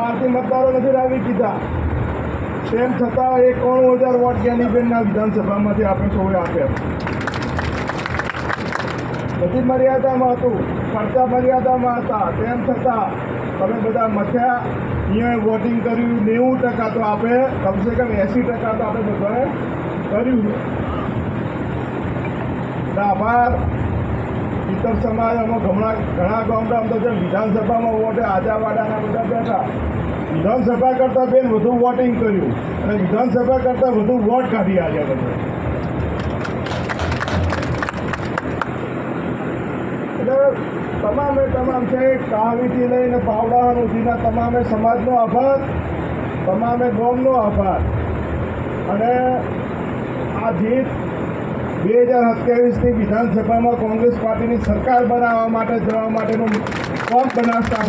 બહારથી મતદારો નથી લાવી દીધા તેમ છતાં એકાણું હજાર વોટ જ્ઞાનીબેનના વિધાનસભામાંથી આપણે સૌએ આપ્યા બધી મર્યાદામાં હતું ખર્ચા મર્યાદામાં હતા. તેમ છતાં તમે બધા મથ્યા અહીંયા વોટિંગ કર્યું, નેવું ટકા તો આપણે કમસે કમ એંસી ટકા તો આપણે બધાએ કર્યું. આભાર ઇતર સમાજ અમે ઘણા ઘણા ગામડા તો જે વિધાનસભામાં વોટે આજાવાડાના બધા બેઠા વિધાનસભા કરતાં બેન વધુ વોટિંગ કર્યું અને વિધાનસભા કરતાં વધુ વોટ કાઢી આવ્યા બધા. એટલે તમામે તમામ છે કાવીથી લઈને પાવડા સુધીના તમામે સમાજનો આભાર, તમામે ગામનો આભાર. અને આ જીત બે હજાર સત્યાવીસની વિધાનસભામાં કોંગ્રેસ પાર્ટીની સરકાર બનાવવા માટે જવા માટેનું ફોર્મ બનાવતા